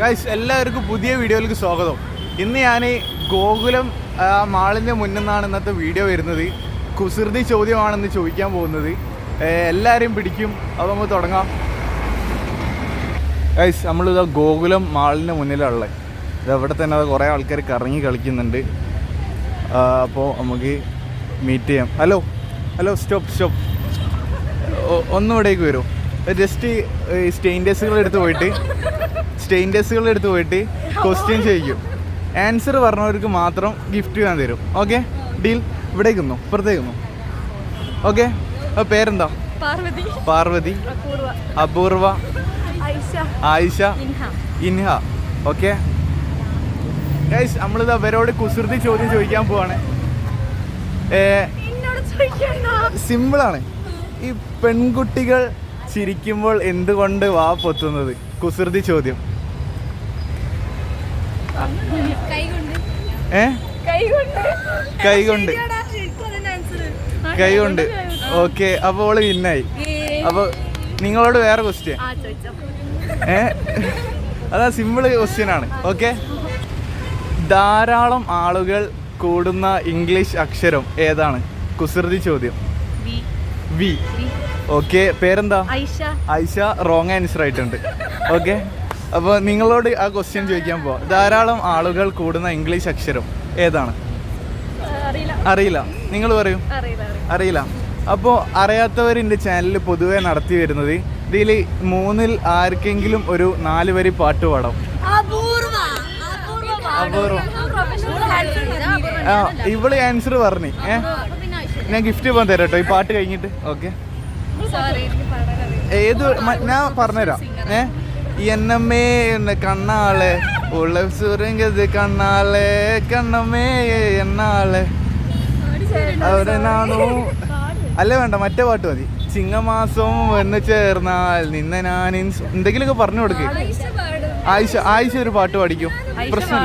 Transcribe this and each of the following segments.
Guys എല്ലാവർക്കും പുതിയ വീഡിയോയിലേക്ക് സ്വാഗതം. ഇന്ന് ഞാൻ ഗോകുലം മാളിന്റെ മുന്നിൽ നിന്നാണ് ഇന്നത്തെ വീഡിയോ വരുന്നത്. കുസൃതി ചോദ്യമാണെന്ന് ചോദിക്കാൻ പോകുന്നത്. എല്ലാവരെയും പിടിക്കും. അപ്പോൾ നമുക്ക് തുടങ്ങാം. ഗൈസ് നമ്മളിത് ഗോകുലം മാളിന്റെ മുന്നിലുള്ളത് ഇത് അവിടെ തന്നെ അത് കുറേ ആൾക്കാർ കറങ്ങി കളിക്കുന്നുണ്ട്. അപ്പോൾ നമുക്ക് മീറ്റ് ചെയ്യാം. ഹലോ ഹലോ സ്റ്റോപ്പ് സ്റ്റോപ്പ് ഒന്നും ഇവിടേക്ക് വരുമോ ജസ്റ്റ് സ്റ്റെയിൻഡേഴ്സുകൾ എടുത്ത് പോയിട്ട് സ്റ്റെയിൻഡേഴ്സുകൾ എടുത്ത് പോയിട്ട് ക്വസ്റ്റ്യൻ ചെയ്യും. ആൻസർ പറഞ്ഞവർക്ക് മാത്രം ഗിഫ്റ്റ് ഞാൻ തരും. ഓക്കെ ഡീൽ ഇവിടേക്ക് നിന്നു ഇപ്പുറത്തേക്ക് നിന്നു ഓക്കെ പേരെന്താ? പാർവതി. പാർവതി. അപൂർവ. ആയിഷ. ഇൻഹ. ഓക്കെ ഗൈസ് നമ്മളിത് അവരോട് കുസൃതി ചോദ്യം ചോദിക്കാൻ പോവാണ്. സിമ്പിളാണ് ഈ പെൺകുട്ടികൾ ചിരിക്കുമ്പോൾ എന്തുകൊണ്ട് വാ പൊത്തുന്നത്? കുസൃതി ചോദ്യം. ഏ? കൈ കൊണ്ട് കൈ കൊണ്ട് കൈ കൊണ്ട് ഓക്കെ അപ്പോൾ ഓൾ വിന്നായി അപ്പോൾ നിങ്ങളോട് വേറെ ക്വസ്റ്റ്യൻ ഏ? അതാ സിമ്പിൾ ക്വസ്റ്റ്യൻ ആണ്. ഓക്കെ? ധാരാളം ആളുകൾ കൂടുന്ന ഇംഗ്ലീഷ് അക്ഷരം ഏതാണ്? കുസൃതി ചോദ്യം. വി. ഓക്കെ പേരെന്താ? ഐഷ. ഐഷ റോങ് ആൻസർ ആയിട്ടുണ്ട്. ഓക്കെ അപ്പോൾ നിങ്ങളോട് ആ ക്വസ്റ്റ്യൻ ചോദിക്കാൻ പോവാ. ധാരാളം ആളുകൾ കൂടുന്ന ഇംഗ്ലീഷ് അക്ഷരം ഏതാണ്? അറിയില്ല. അറിയില്ല. നിങ്ങൾ പറയൂ. അറിയില്ല അപ്പോൾ അറിയാത്തവർ എന്റെ ചാനലിൽ പൊതുവെ നടത്തി വരുന്നത് ഇതിൽ മൂന്നിൽ ആർക്കെങ്കിലും ഒരു നാല് വരി പാട്ട് പാടാം. അപൂർവ. അപൂർവം ആ ഇവൾ ആൻസർ പറഞ്ഞു. ഏ? ഞാൻ ഗിഫ്റ്റ് പോകാൻ തരാം കേട്ടോ ഈ പാട്ട് കഴിഞ്ഞിട്ട്. ഓക്കെ സോറി എനിക്ക് പാടാൻ അറിയില്ല ഏത് ഞാൻ പറഞ്ഞുതരാം. ഏ? എന്നമ്മേ എന്ന കണ്ണാളെ ഉള്ള സുരങ്കത് കണ്ണാളെ കണ്ണമ്മേ എന്നാളെ. അവിടെ നാണോ. അല്ല വേണ്ട മറ്റേ പാട്ട് മതി. ചിങ്ങമാസം വന്ന് ചേർന്നാൽ നിന്നെ ഞാൻ എന്തെങ്കിലുമൊക്കെ പറഞ്ഞു കൊടുക്ക്. ആയിഷ ആയിഷ ഒരു പാട്ട് പഠിക്കും പ്രശ്നം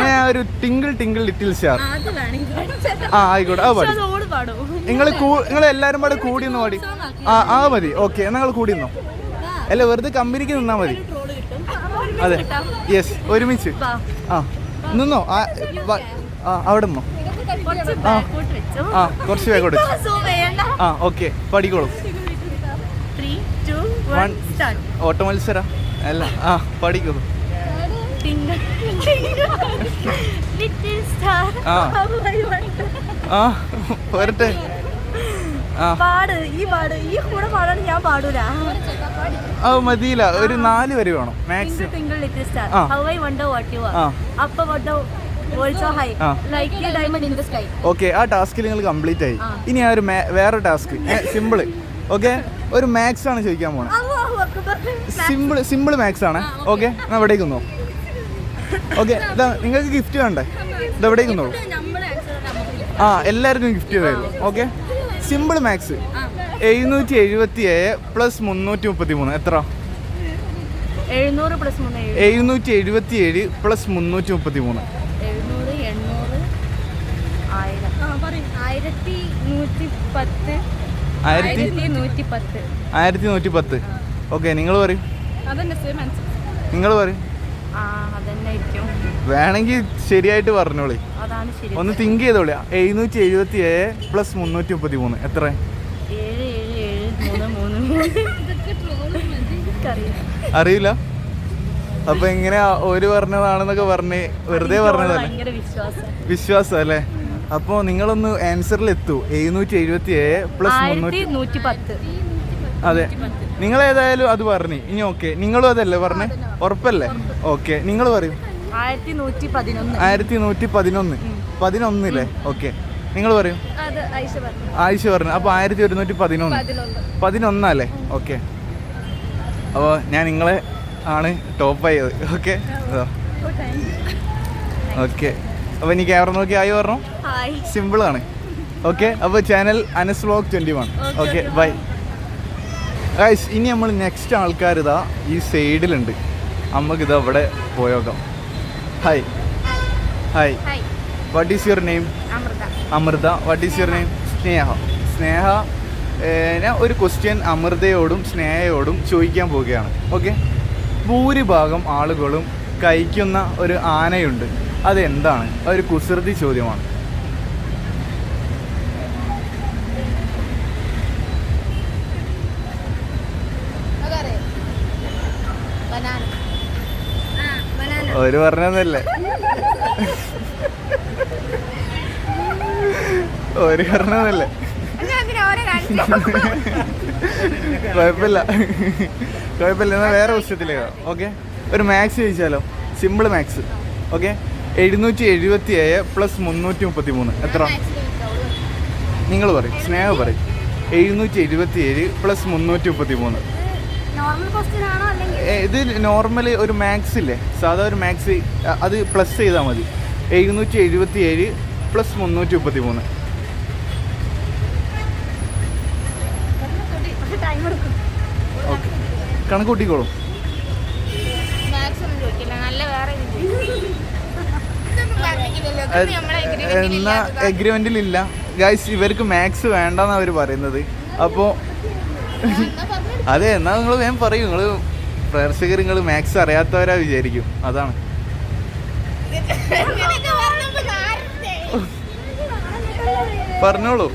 ഞാൻ ഒരു ടിങ്കിൾ ടിങ്കിൾ ലിറ്റിൽ സ്റ്റാർ. ആ ആയിക്കോട്ടെ അത് പാടും നിങ്ങൾ നിങ്ങൾ എല്ലാരും പാടെ കൂടി ഒന്ന് പാടി. ആ ആ മതി. ഓക്കെ നിങ്ങൾ കൂടി നിന്നോ. അല്ല വെറുതെ കമ്പനിക്ക് നിന്നാ മതി. അതെ. യെസ് ഒരുമിച്ച്. ആ നിന്നോ. ആ അവിടെ നിന്നോ. ആ ആ കുറച്ച് വേഗം ആ ഓക്കെ പഠിക്കോളൂ. ഓട്ടമത്സര ഓട്ട മത്സര അല്ല ആ പഠിക്കുന്നു ആ. ആ. പോരട്ടെ. ആ. പാട് ഈ പാട് ഈ കൂടെ പാടാൻ ഞാൻ പാടൂല. ആ മതിയില്ല. ഒരു നാല് വരെ വേണം maximum little star how I wonder what you are up wonder also high ആ. Diamond in the sky okay ആ ടാസ്കിൽ നിങ്ങൾ കംപ്ലീറ്റ് ആയി. ഇനി ആ ഒരു വേറെ ടാസ്ക് സിമ്പിൾ ഓക്കെ ഒരു മാത്സ് ആണ് ചോദിക്കാൻ പോണത് സിമ്പിൾ സിമ്പിൾ മാത്സ് ആണ്. ഓക്കെ എവിടേക്ക് നിന്നോ. ഓക്കെ ഇതാ നിങ്ങൾക്ക് ഗിഫ്റ്റ് വേണ്ടേ? ഇതെവിടേക്ക് നോക്കും ആ എല്ലാവർക്കും ഗിഫ്റ്റ് തരും ഓക്കെ സിമ്പിൾ മാത്സ് എഴുന്നൂറ്റി എഴുപത്തി ഏഴ് പ്ലസ് മുന്നൂറ്റി മുപ്പത്തി മൂന്ന് എത്ര എഴുന്നൂറ്റി എഴുപത്തി ഏഴ് പ്ലസ് മുന്നൂറ്റി മുപ്പത്തി മൂന്ന് ആയിരത്തി നൂറ്റി പത്ത് ഓക്കെ നിങ്ങൾ പറയും. നിങ്ങൾ പറയും. വേണമെങ്കിൽ ശരിയായിട്ട് പറഞ്ഞോളി. അതാണ് ശരി. ഒന്ന് തിങ്ക് ചെയ്തോളി. എഴുന്നൂറ്റി എഴുപത്തി ഏഴ് പ്ലസ് മുന്നൂറ്റി മുപ്പത്തി മൂന്ന് എത്ര അറിയില്ല. അപ്പൊ എങ്ങനെ ഒരു പറഞ്ഞതാണെന്നൊക്കെ പറഞ്ഞ് വെറുതെ പറഞ്ഞതല്ലേ? വിശ്വാസം. അല്ലേ അപ്പോൾ നിങ്ങളൊന്ന് ആൻസറിൽ എത്തൂ എഴുന്നൂറ്റി എഴുപത്തി ഏഴ് പ്ലസ് മുന്നൂറ്റി പത്ത് അതെ. നിങ്ങൾ ഏതായാലും അത് പറഞ്ഞു. ഇനി ഓക്കെ നിങ്ങളും അതല്ലേ പറഞ്ഞേ? ഉറപ്പല്ലേ? ഓക്കെ നിങ്ങൾ പറയും. ആയിരത്തി നൂറ്റി പതിനൊന്ന് ആയിരത്തി നൂറ്റി പതിനൊന്ന് പതിനൊന്നില്ലേ ഓക്കെ നിങ്ങൾ പറയും ആയിഷ പറഞ്ഞു. അപ്പൊ ആയിരത്തി ഒരുന്നൂറ്റി പതിനൊന്ന്. പതിനൊന്ന് പതിനൊന്നല്ലേ? ഓക്കെ അപ്പോൾ ഞാൻ നിങ്ങളെ ആണ് ടോപ്പ് ആയത് ഓക്കെ ഓക്കെ അപ്പോൾ ഇനി ക്യാമറ നോക്കി ആയി പറഞ്ഞു? സിമ്പിൾ ആണ്. ഓക്കെ അപ്പോൾ channel Anas vlog twenty one okay bye guys ഇനി നമ്മൾ നെക്സ്റ്റ് ആൾക്കാർ ഇതാ ഈ സൈഡിലുണ്ട് നമുക്കിത് അവിടെ പോയോക്കാം hi hi what is your name Amrita. What is your name Sneha. Sneha ഞാൻ ഒരു ക്വസ്റ്റ്യൻ അമൃതയോടും സ്നേഹയോടും ചോദിക്കാൻ പോവുകയാണ്. ഓക്കെ ഭൂരിഭാഗം ആളുകളും കഴിക്കുന്ന ഒരു ആനയുണ്ട്. അതെന്താണ്? അതൊരു കുസൃതി ചോദ്യമാണ് ബനാന ആ ബനാന ഒരു പറഞ്ഞല്ലേ ഒരു പറഞ്ഞല്ലേ കുഴപ്പമില്ല. കുഴപ്പമില്ല. എന്നാൽ വേറെ പുസ്തകത്തിലേക്ക് ഓക്കെ? ഒരു മാത്സ് ചോദിച്ചാലോ? Simple maths okay? എഴുന്നൂറ്റി എഴുപത്തി ഏഴ് പ്ലസ് മുന്നൂറ്റി മുപ്പത്തി മൂന്ന് എത്ര? നിങ്ങൾ പറയും. സ്നേഹ പറയും. എഴുന്നൂറ്റി എഴുപത്തി ഏഴ് പ്ലസ് മുന്നൂറ്റി മുപ്പത്തി മൂന്ന് ഇത് നോർമലി ഒരു മാക്സ് ഇല്ലേ? സാധാ ഒരു മാക്സ് അത് പ്ലസ് ചെയ്താൽ മതി. എഴുന്നൂറ്റി എഴുപത്തി ഏഴ് പ്ലസ് മുന്നൂറ്റി മുപ്പത്തി മൂന്ന് ടൈം എടുക്കും ഓക്കെ കണക്ക് കൂട്ടിക്കോളും മാത്സ് ഒന്നും ചോദിക്കില്ല നല്ല വേറെ എന്നാ എഗ്രിമെന്റിൽ ഇല്ല. ഗൈസ് ഇവർക്ക് മാക്സ് വേണ്ടെന്നാണ് അവർ പറയുന്നത്. അപ്പോൾ അതെ എന്നാ നിങ്ങൾ വേഗം പറയൂ. നിങ്ങൾ പ്രേക്ഷകർ നിങ്ങൾ മാത്സ് അറിയാത്തവരാ വിചാരിക്കും. അതാണ്. പറഞ്ഞോളൂ.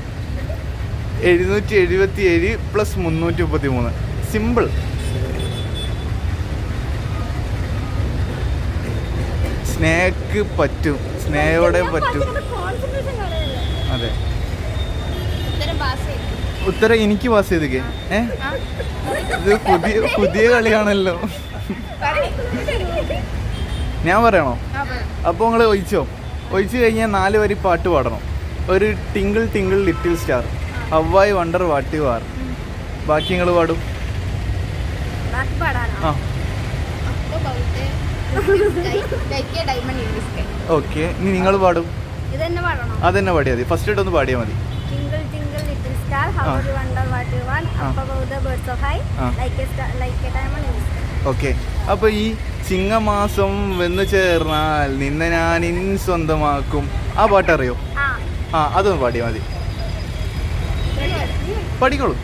എഴുന്നൂറ്റി എഴുപത്തി ഏഴ് പ്ലസ് മുന്നൂറ്റി മുപ്പത്തി മൂന്ന് സിമ്പിൾ സ്നേഹക്ക് പറ്റും. സ്നേഹയോടെ പറ്റും അതെ ഉത്തരം എനിക്ക് പാസ് ചെയ്തേ ഏ? ഇത് പുതിയ പുതിയ കളിയാണല്ലോ. ഞാൻ പറയണോ? അപ്പോൾ നിങ്ങൾ ഒഴിച്ചോ? ഒഴിച്ചു കഴിഞ്ഞാൽ നാല് വരി പാട്ട് പാടണം. ഒരു twinkle twinkle little star how I wonder what you are ബാക്കി നിങ്ങൾ പാടും. ആ. ഓക്കെ. ഇനി നിങ്ങൾ പാടും. അതെന്നെ പാടിയാൽ മതി. ഫസ്റ്റ് ഇട്ടൊന്ന് പാടിയാൽ മതി. ഓക്കെ അപ്പൊ ഈ ചിങ്ങമാസം വന്നു ചേർന്നാൽ നിന്നെ ഞാൻ ഇൻ സ്വന്തമാക്കും. ആ പാട്ടറിയോ? ആ. ആ അതൊന്ന് പാടിയാൽ മതി. പഠിക്കോളൂ.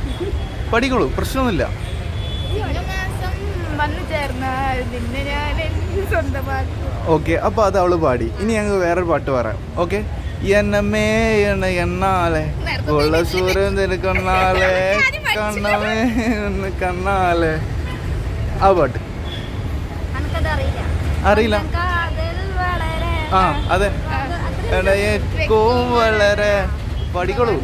പഠിക്കോളൂ. പ്രശ്നമൊന്നുമില്ല. മാസം വന്നു ചേർന്നാൽ നിന്നെ ഞാൻ സ്വന്തമാക്കും. ഓക്കെ അപ്പൊ അത് അവൾ പാടി. ഇനി ഞങ്ങൾ വേറൊരു പാട്ട് പറയാം. ഓക്കെ എന്നമേ എണ്ണ എണ്ണാലെ ഉള്ള സൂര്യൻ കണ്ണാലെ? കണ്ണമേ എന്ന് കണ്ണാലെ? ആ പാട്ട്. അറിയില്ല. ആ അതെ. ഇടയേക്കും വളരെ പഠിക്കോളൂ.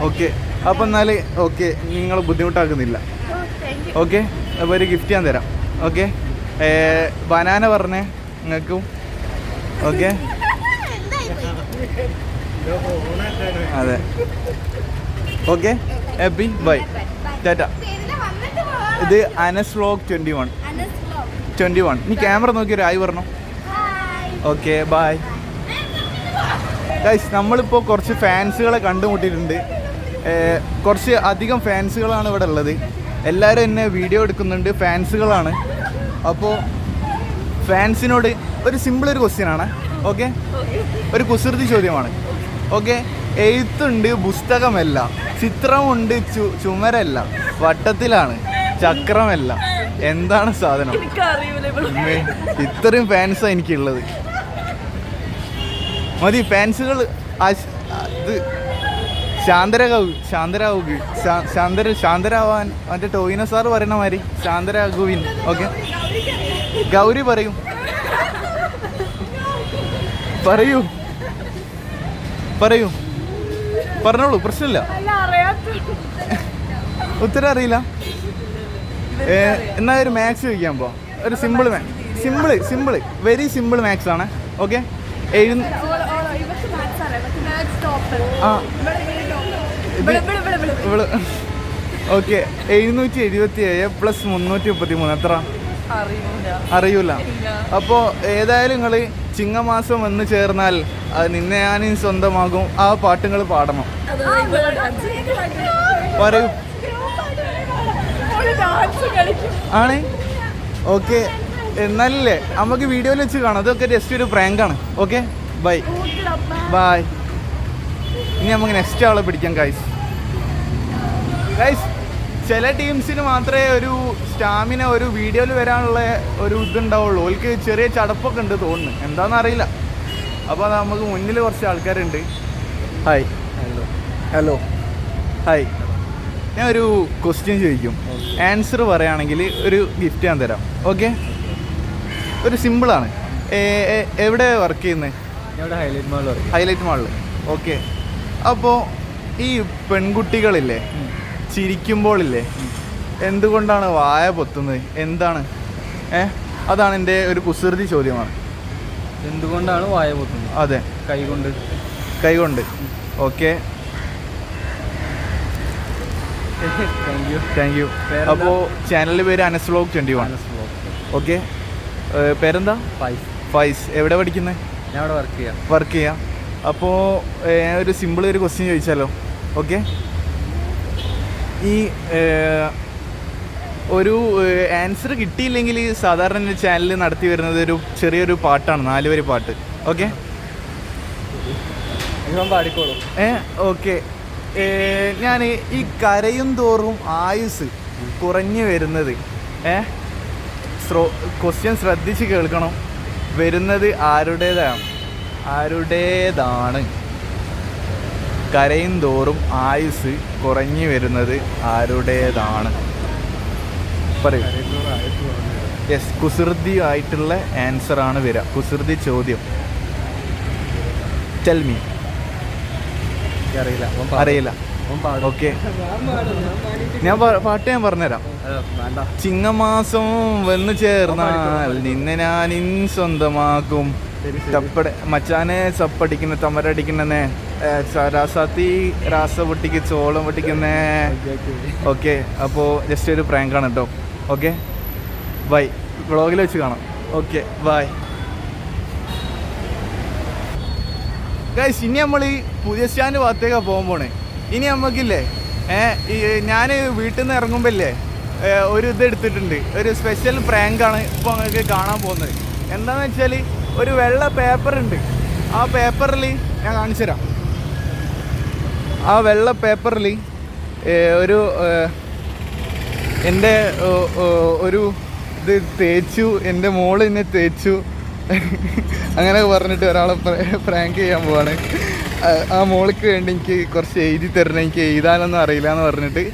ഓക്കെ. അപ്പം എന്നാൽ ഓക്കെ നിങ്ങൾ ബുദ്ധിമുട്ടാക്കുന്നില്ല. ഓക്കെ? അപ്പോൾ ഒരു ഗിഫ്റ്റ് ഞാൻ തരാം. ഓക്കെ? ബനാന പറഞ്ഞേ നിങ്ങൾക്കും. ഓക്കെ? അതെ. ഓക്കെ ഹാപ്പി ബൈ ടാറ്റ ഇത് Anas vlog twenty one twenty one നീ ക്യാമറ നോക്കി ഒരു ആയി പറഞ്ഞു ഓക്കെ ബായ് ഗൈസ് നമ്മളിപ്പോൾ കുറച്ച് ഫാൻസുകളെ കണ്ടുമുട്ടിയിട്ടുണ്ട്. കുറച്ച് അധികം ഫാൻസുകളാണ് ഇവിടെ ഉള്ളത്. എല്ലാവരും എന്നെ വീഡിയോ എടുക്കുന്നുണ്ട് ഫാൻസുകളാണ് അപ്പോൾ ഫാൻസിനോട് ഒരു സിമ്പിൾ ഒരു ക്വസ്റ്റ്യൻ ആണ്. ഓക്കെ ഒരു കുസൃതി ചോദ്യമാണ്. ഓക്കെ എഴുത്തുണ്ട് പുസ്തകമല്ല. ചിത്രമുണ്ട് ചു ചുമരല്ല. വട്ടത്തിലാണ് ചക്രമല്ല. എന്താണ് സാധനം? ഇത്രയും ഫാൻസാണ് എനിക്കുള്ളത്. മതി ഫാൻസുകൾ ഇത് ശാന്തരാകു ശാന്തരാവുക ശാ- ശാന്തര ശാന്തരാവാൻ മറ്റേ ടോയിന സാർ പറയണ മാതിരി ശാന്തരാകുവിൻ ഓക്കെ. ഗൗരി പറയും. പറയൂ. പറയൂ. പറഞ്ഞോളൂ പ്രശ്നമില്ല. ഉത്തരം അറിയില്ല. എന്നാ ഒരു മാത്സ് ചോദിക്കാൻ പോ ഒരു സിമ്പിൾ മാ simple simple very simple maths ആണ്. ഓക്കെ ആ. ഓക്കെ എഴുന്നൂറ്റി എഴുപത്തി ഏഴ് പ്ലസ് മുന്നൂറ്റി മുപ്പത്തി മൂന്ന് എത്ര? അറിയൂല. അപ്പോൾ ഏതായാലും നിങ്ങൾ ചിങ്ങമാസം വന്ന് ചേർന്നാൽ അത് നിന്നെ ഞാൻ സ്വന്തമാകും. ആ പാട്ടുകൾ പാടണം. പറയൂ. ആണ്? ഓക്കെ. എന്നല്ലേ നമുക്ക് വീഡിയോയിൽ വെച്ച് കാണാം. അതൊക്കെ ജസ്റ്റ് ഒരു പ്രാങ്കാണ് ഓക്കെ? ബൈ ബൈ ഇനി നമുക്ക് നെക്സ്റ്റ് ആളെ പിടിക്കാം ഗൈസ് ഗൈസ് ചില ടീംസിന് മാത്രമേ ഒരു സ്റ്റാമിന ഒരു വീഡിയോയിൽ വരാനുള്ള ഒരു ഇതുണ്ടാവുള്ളൂ. ഓൽക്ക് ചെറിയ ചടപ്പൊക്കെ ഉണ്ട് തോന്നുന്നു. എന്താണെന്ന് അറിയില്ല. അപ്പോൾ നമുക്ക് മുന്നിൽ കുറച്ച് ആൾക്കാരുണ്ട്. ഹായ് ഹലോ ഹലോ ഹായ് ഞാൻ ഒരു ക്വസ്റ്റ്യൻ ചോദിക്കും. ആൻസർ പറയുകയാണെങ്കിൽ ഒരു ഗിഫ്റ്റ് ഞാൻ തരാം. ഓക്കെ ഒരു സിമ്പിളാണ് എവിടെ വർക്ക് ചെയ്യുന്നത് ഹൈലൈറ്റ് മാളിൽ ഹൈലൈറ്റ് മാളിൽ ഓക്കെ അപ്പോൾ ഈ പെൺകുട്ടികളില്ലേ? ചിരിക്കുമ്പോഴില്ലേ എന്തുകൊണ്ടാണ് വായ പൊത്തുന്നത്? എന്താണ്? ഏ? അതാണ് എന്റെ ഒരു കുസൃതി ചോദ്യമാണ്. എന്തുകൊണ്ടാണ് വായ പൊത്തുന്നത്? അതെ. കൈകൊണ്ട്. കൈകൊണ്ട്. Okay. Thank you thank you അപ്പോൾ ചാനലിന്റെ പേര് Anas vlog twenty one. Okay. പേരെന്താ? ഫൈസ്. ഫൈസ്. എവിടെ പഠിക്കുന്നത് ഞാൻ ഇവിടെ വർക്ക് ചെയ്യാം. വർക്ക് ചെയ്യാം. അപ്പോൾ ഒരു സിമ്പിൾ ഒരു ക്വസ്റ്റ്യൻ ചോദിച്ചാലോ? ഓക്കെ. ഈ ഒരു ആൻസർ കിട്ടിയില്ലെങ്കിൽ സാധാരണ ചാനൽ നടത്തി വരുന്നത് ഒരു ചെറിയൊരു പാട്ടാണ് നാല് വരി പാട്ട് ഓക്കെ പാടിക്കോളൂ. ഏ ഓക്കെ ഞാൻ ഈ കരയും തോറും ആയുസ് കുറഞ്ഞു വരുന്നത് ഏ ശ്രോ ക്വസ്റ്റ്യൻ ശ്രദ്ധിച്ച് കേൾക്കണം. വരുന്നത് ആരുടേതാണ് ആരുടേതാണ്? കരയും തോറും ആയുസ് കുറഞ്ഞു വരുന്നത് ആരുടേതാണ്? പറയൂ. യെസ് കുസൃതി ആയിട്ടുള്ള ആൻസർ ആണ് വരിക കുസൃതി ചോദ്യം. ചെൽമി അറിയില്ല. അറിയില്ല. അവൻ പാടും. ഓക്കെ ഞാൻ പാട്ട് ഞാൻ പറഞ്ഞുതരാം. ചിങ്ങമാസം വന്നു ചേർന്നാൽ നിന്നെ ഞാൻ ഇൻ സ്വന്തമാക്കും. തപ്പട മച്ചാനെ സപ്പടിക്കുന്ന തമരടിക്കുന്നേ രാസാത്തി രാസ പൊട്ടിക്ക് ചോളം പൊട്ടിക്കുന്നേ. ഓക്കേ, അപ്പോൾ ജസ്റ്റ് ഒരു പ്രാങ്ക് ആണ് കേട്ടോ ഓക്കെ? ബൈ. വ്ളോഗിൽ വെച്ച് കാണാം. Okay bye. ഗൈസ് ഇനി നമ്മൾ ഈ പുതിയ സ്റ്റാൻഡ് ഭാഗത്തേക്കാണ് പോകാൻ പോണേ. ഇനി നമുക്കില്ലേ ഞാൻ വീട്ടിൽ നിന്ന് ഇറങ്ങുമ്പോൾ ഒരു ഇത് എടുത്തിട്ടുണ്ട്. ഒരു സ്പെഷ്യൽ പ്രാങ്കാണ് ഇപ്പോൾ നിങ്ങൾക്ക് കാണാൻ പോകുന്നത്. എന്താണെന്ന് വെച്ചാൽ ഒരു വെള്ള പേപ്പർ ഉണ്ട്. ആ പേപ്പറിൽ ഞാൻ കാണിച്ചു തരാം. ആ വെള്ള പേപ്പറിൽ ഒരു എന്റെ ഒരു ഇത് തേച്ചു എന്റെ മോൾ എന്നെ തേച്ചു. അങ്ങനെ പറഞ്ഞിട്ട് ഒരാളെ പ്രാങ്ക് ചെയ്യാൻ പോവാണ്. ആ- മോൾക്ക് വേണ്ടി എനിക്ക് കുറച്ച് എഴുതി തരണം എനിക്ക് എഴുതാനൊന്നും അറിയില്ല എന്ന് പറഞ്ഞിട്ട്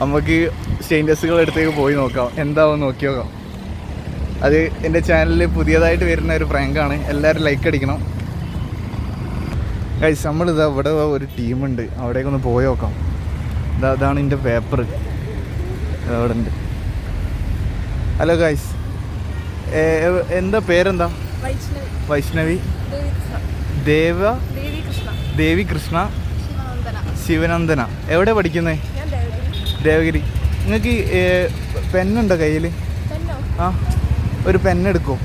നമുക്ക് സ്റ്റെയിൻലെസ്സുകൾ അടുത്തേക്ക് പോയി നോക്കാം. എന്താവും നോക്കി നോക്കാം അത് എന്റെ ചാനലിൽ പുതിയതായിട്ട് വരുന്ന ഒരു പ്രാങ്കാണ് എല്ലാവരും ലൈക്ക് അടിക്കണം. ഗൈസ് നമ്മളിതാ ഇവിടെ ഒരു ടീമുണ്ട് അവിടേക്കൊന്ന് പോയി നോക്കാം. ഇതാ അതാണ് എന്റെ പേപ്പർ അവിടെ ഉണ്ട് ഹലോ ഗൈസ് എന്താ പേരെന്താ? വൈഷ്ണവി. ദേവ ദേവി. കൃഷ്ണ. ശിവനന്ദന. എവിടെ പഠിക്കുന്നേ? ദേവഗിരി. നിങ്ങൾക്ക് പെന്നുണ്ടോ കയ്യിൽ ആ. ഒരു പെന്നെടുക്കോ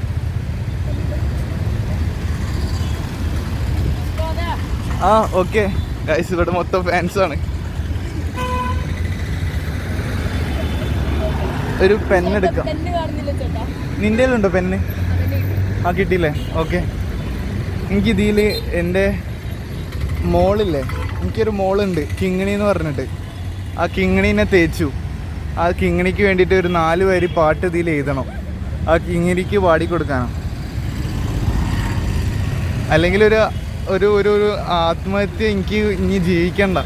ആ ഓക്കെ ഗൈസ് ഇവിടെ മൊത്തം ഫാൻസാണ് ഒരു പെന്നെടുക്കാം നിന്റെ ഉണ്ടോ പെന്ന് ആ കിട്ടിയില്ലേ? ഓക്കെ എനിക്ക് ഇതിൽ എന്റെ മോളില്ലേ? എനിക്കൊരു മോളുണ്ട് കിങ്ങിണി എന്ന് പറഞ്ഞിട്ട്. ആ കിങ്ങിണീനെ തേച്ചു. ആ കിങ്ങിണിക്ക് വേണ്ടിയിട്ട് ഒരു നാല് വരി പാട്ട് ഇതിൽ എഴുതണം. ആ വാടി പാടിക്കൊടുക്കാനോ അല്ലെങ്കിൽ ഒരു ഒരു ഒരു ഒരു ആത്മഹത്യ എനിക്ക് ഇനി ജീവിക്കണ്ട.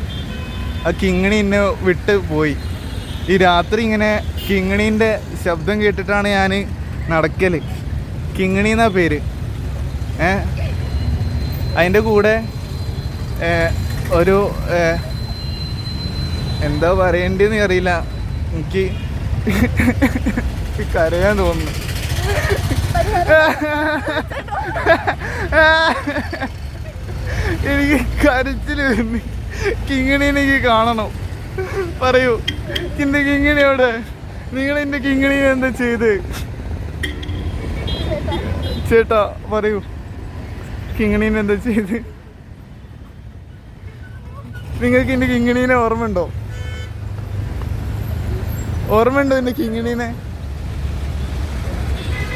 ആ കിങ്ങിണി എന്നെ വിട്ട് പോയി. ഈ രാത്രി ഇങ്ങനെ കിങ്ങിണീന്റെ ശബ്ദം കേട്ടിട്ടാണ് ഞാൻ നടക്കൽ കിങ്ങിണി എന്നാ പേര്? ഏ? അതിന്റെ കൂടെ ഒരു എന്താ പറയേണ്ടതെന്ന് അറിയില്ല. എനിക്ക് കരയാൻ തോന്നുന്നു. എനിക്ക് കരച്ചിൽ വരുന്നു. കിങ്ങിണി എനിക്ക് കാണണം. പറയൂ. എന്റെ കിങ്ങിണിയോട് നിങ്ങൾ എന്റെ കിങ്ങിണി എന്താ ചെയ്ത്? ചേട്ടാ പറയൂ. കിങ്ങിണീനെ എന്താ ചെയ്ത്? നിങ്ങൾക്ക് എന്റെ കിങ്ങിണീനെ ഓർമ്മയുണ്ടോ? ഓർമ്മയുണ്ടോ എന്റെ കിങ്ങിണീനെ?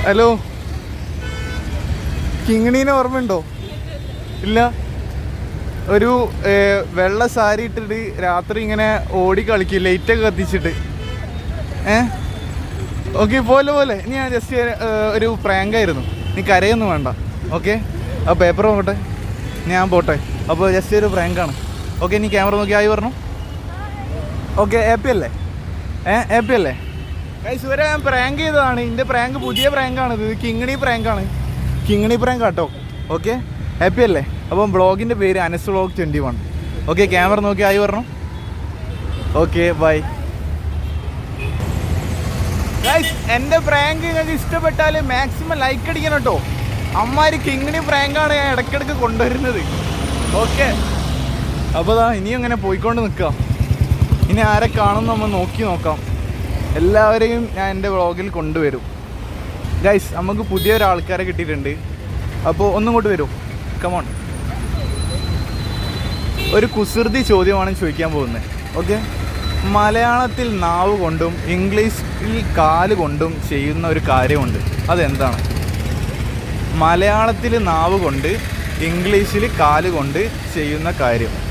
ഹലോ. കിങ്ങിണീനെ ഓർമ്മയുണ്ടോ? ഇല്ല. ഒരു വെള്ള സാരി ഇട്ടിട്ട് രാത്രി ഇങ്ങനെ ഓടി കളിക്കും ലൈറ്റൊക്കെ കത്തിച്ചിട്ട്. ഏ? ഓക്കെ പോലെ പോലെ. ഇനി ഞാൻ ജസ്റ്റ് ഒരു പ്രാങ്കായിരുന്നു നീ കരയൊന്നും വേണ്ട. ഓക്കെ? ആ പേപ്പർ നോക്കട്ടെ. ഞാൻ പോട്ടെ. അപ്പോൾ ജസ്റ്റ് ഒരു പ്രാങ്കാണ് ഓക്കെ നീ ക്യാമറ നോക്കി ആയി പറഞ്ഞു ഓക്കെ ഹാപ്പി അല്ലേ? ഏ പി അല്ലേ? ഗൈസ് ഇവരെ ഞാൻ പ്രാങ്ക് ചെയ്തതാണ്. ഇതിന്റെ പ്രാങ്ക് പുതിയ പ്രാങ്കാണ് ഇത്. കിങ്ങിണി പ്രാങ്കാണ് കിങ്ങിണി പ്രാങ്ക് കേട്ടോ ഓക്കെ ഹാപ്പി അല്ലേ? അപ്പം ബ്ലോഗിന്റെ പേര് Anas vlog twenty one okay camera നോക്കി ആയി പറഞ്ഞു ഓക്കെ ബൈ ഗൈസ് എന്റെ പ്രാങ്ക് നിങ്ങൾക്ക് ഇഷ്ടപ്പെട്ടാൽ മാക്സിമം ലൈക്ക് അടിക്കണം കേട്ടോ അമ്മാര് കിങ്ങിണി പ്രാങ്കാണ് ഞാൻ ഇടയ്ക്കിടയ്ക്ക് കൊണ്ടുവരുന്നത്. ഓക്കെ അപ്പോൾ ഇനിയും അങ്ങനെ പോയിക്കൊണ്ട് നിൽക്കാം. ഇനി ആരെ കാണും നമ്മൾ നോക്കി നോക്കാം. എല്ലാവരെയും ഞാൻ എന്റെ വ്ളോഗിൽ കൊണ്ടുവരും. ഗൈസ് നമുക്ക് പുതിയ ഒരാൾക്കാരെ കിട്ടിയിട്ടുണ്ട്. അപ്പോൾ ഒന്നും കൊണ്ട് വരും. കമോൺ ഒരു കുസൃതി ചോദ്യമാണ് ചോദിക്കാൻ പോകുന്നത്. ഓക്കെ മലയാളത്തിൽ നാവ് കൊണ്ടും ഇംഗ്ലീഷിൽ കാൽ കൊണ്ടും ചെയ്യുന്ന ഒരു കാര്യമുണ്ട്. അതെന്താണ്? മലയാളത്തിൽ നാവ് കൊണ്ട് ഇംഗ്ലീഷിൽ കാൽ കൊണ്ട് ചെയ്യുന്ന കാര്യം.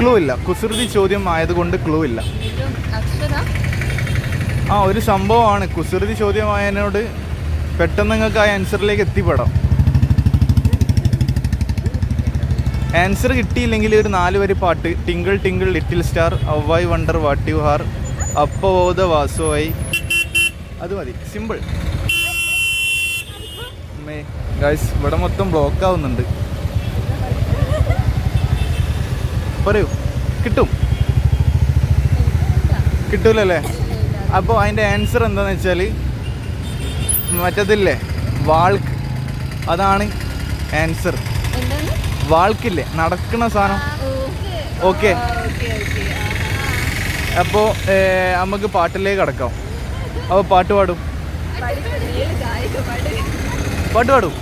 ക്ലൂ ഇല്ല. കുസൃതി ചോദ്യം ആയതുകൊണ്ട് ക്ലൂ ഇല്ല. ആ ഒരു സംഭവമാണ്. കുസൃതി ചോദ്യമായതിനോട് പെട്ടെന്ന് നിങ്ങൾക്ക് ആ ആൻസറിലേക്ക് എത്തിപ്പെടാം. ആൻസർ കിട്ടിയില്ലെങ്കിൽ ഒരു നാല് വരി പാട്ട്. Twinkle twinkle little star how I wonder what you are up above the വാസുവായി അത് മതി. സിമ്പിൾ. അമ്മേ ഗായ്സ് ഇവിടെ മൊത്തം ബ്ലോക്ക് ആവുന്നുണ്ട്. പറയൂ. കിട്ടും. കിട്ടൂലല്ലേ? അപ്പോൾ അതിന്റെ ആൻസർ എന്താണെന്ന് വെച്ചാൽ മറ്റതില്ലേ? വാൾക്ക്. അതാണ് ആൻസർ വാൾക്കില്ലേ? നടക്കുന്ന സാധനം. ഓക്കെ. അപ്പോൾ നമുക്ക് പാട്ടിലേക്ക് കടക്കാം. അപ്പോൾ പാട്ട് പാടും. പാട്ട് പാടും.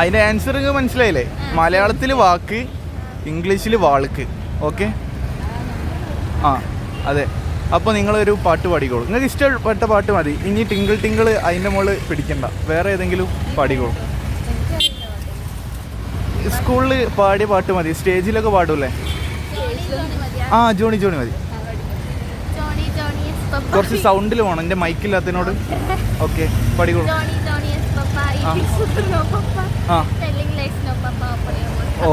അതിന്റെ ആൻസർ നിങ്ങൾക്ക് മനസ്സിലായില്ലേ? മലയാളത്തിൽ വാക്ക് ഇംഗ്ലീഷിൽ വാൾക്ക്. ഓക്കെ? ആ അതെ. അപ്പോൾ നിങ്ങളൊരു പാട്ട് പാടിക്കോളൂ. നിങ്ങൾക്ക് ഇഷ്ടപ്പെട്ട പാട്ട് മതി. ഇനി ടിങ്കിൾ ടിങ്കിൾ അതിന്റെ മുകളിൽ പിടിക്കണ്ട. വേറെ ഏതെങ്കിലും പാടിക്കോളൂ. സ്കൂളിൽ പാടിയ പാട്ട് മതി. സ്റ്റേജിലൊക്കെ പാടൂലേ ആ ജോണി ജോണി മതി. കുറച്ച് സൗണ്ടിൽ പോകണം എന്റെ മൈക്കില്ലാത്തതിനോട് ഓക്കെ പാടിക്കോളൂ. ആ.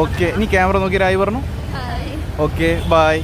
ഓക്കെ ഇനി ക്യാമറ നോക്കി രായി പറഞ്ഞു. Okay by